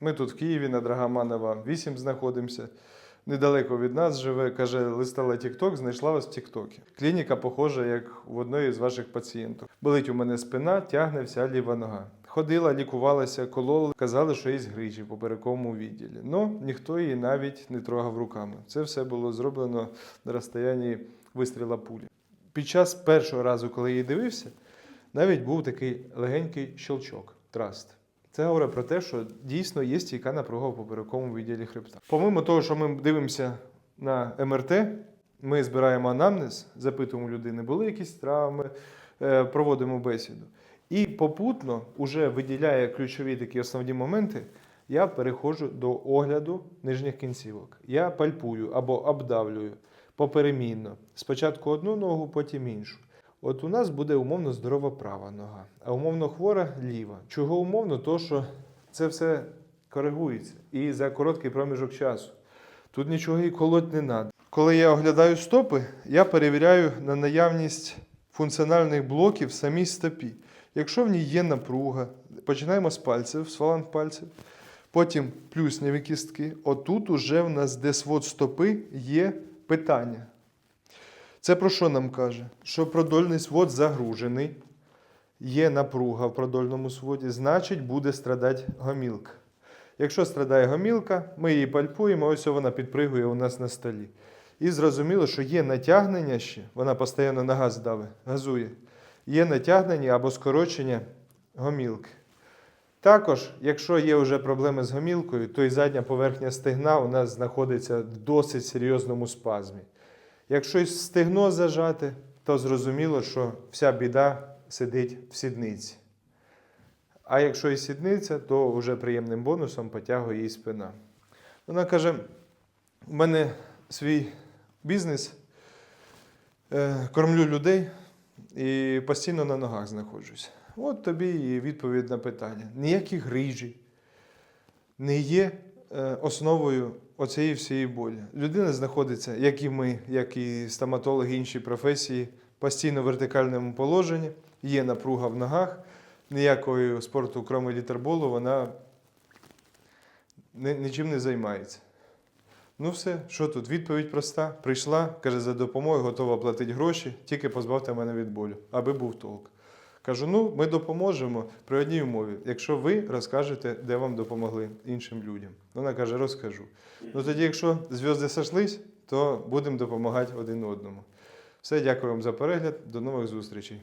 Ми тут в Києві на Драгоманова 8 знаходимося. Недалеко від нас живе, каже, листала TikTok, знайшла вас в Тіктокі. Клініка похожа, як в одної з ваших пацієнток. Болить у мене спина, тягне вся ліва нога. Ходила, лікувалася, кололи, казали, що є грижі в поперековому відділі. Ну, ніхто її навіть не трогав руками. Це все було зроблено на розстоянні вистріла пулі. Під час першого разу, коли її дивився, навіть був такий легенький щелчок, траст. Це говорить про те, що дійсно є стійка напруга в поперековому відділі хребта. Помимо того, що ми дивимося на МРТ, ми збираємо анамнез, запитуємо людини, були якісь травми, е, проводимо бесіду. І попутно, уже виділяє ключові такі основні моменти, я переходжу до огляду нижніх кінцівок. Я пальпую або обдавлюю поперемінно. Спочатку одну ногу, потім іншу. От у нас буде умовно здорова права нога, а умовно хвора ліва. Чого умовно? То, що це все коригується і за короткий проміжок часу. Тут нічого і колоть не треба. Коли я оглядаю стопи, я перевіряю на наявність функціональних блоків в самій стопі. Якщо в ній є напруга, починаємо з пальців, з фаланг пальців, потім плюсняві кістки. Отут уже в нас, де свод стопи, є питання. Це про що нам каже? Що продольний свод загружений, є напруга в продольному своді, значить буде страдати гомілка. Якщо страдає гомілка, ми її пальпуємо, ось вона підпригує у нас на столі. І зрозуміло, що є натягнення ще, вона постійно на газ давить, газує. Є натягнення або скорочення гомілки. Також, якщо є вже проблеми з гомілкою, то і задня поверхня стегна у нас знаходиться в досить серйозному спазмі. Якщо й стегно зажати, то зрозуміло, що вся біда сидить в сідниці. А якщо і сідниця, то вже приємним бонусом потягує її спина. Вона каже: у мене свій бізнес, е, кормлю людей і постійно на ногах знаходжусь. От тобі і відповідь на питання. Ніякі грижі не є основою оцієї всієї болі. Людина знаходиться, як і ми, як і стоматологи інші професії, постійно в вертикальному положенні, є напруга в ногах, ніякої спорту, крім літерболу, вона нічим не займається. Ну все, що тут? Відповідь проста. Прийшла, каже, за допомогою готова платити гроші, тільки позбавте мене від болю, аби був толк. Кажу, ну ми допоможемо при одній умові, якщо ви розкажете, де вам допомогли іншим людям. Вона каже, розкажу. Ну тоді, якщо зв'язки сошлись, то будемо допомагати один одному. Все, дякую вам за перегляд. До нових зустрічей.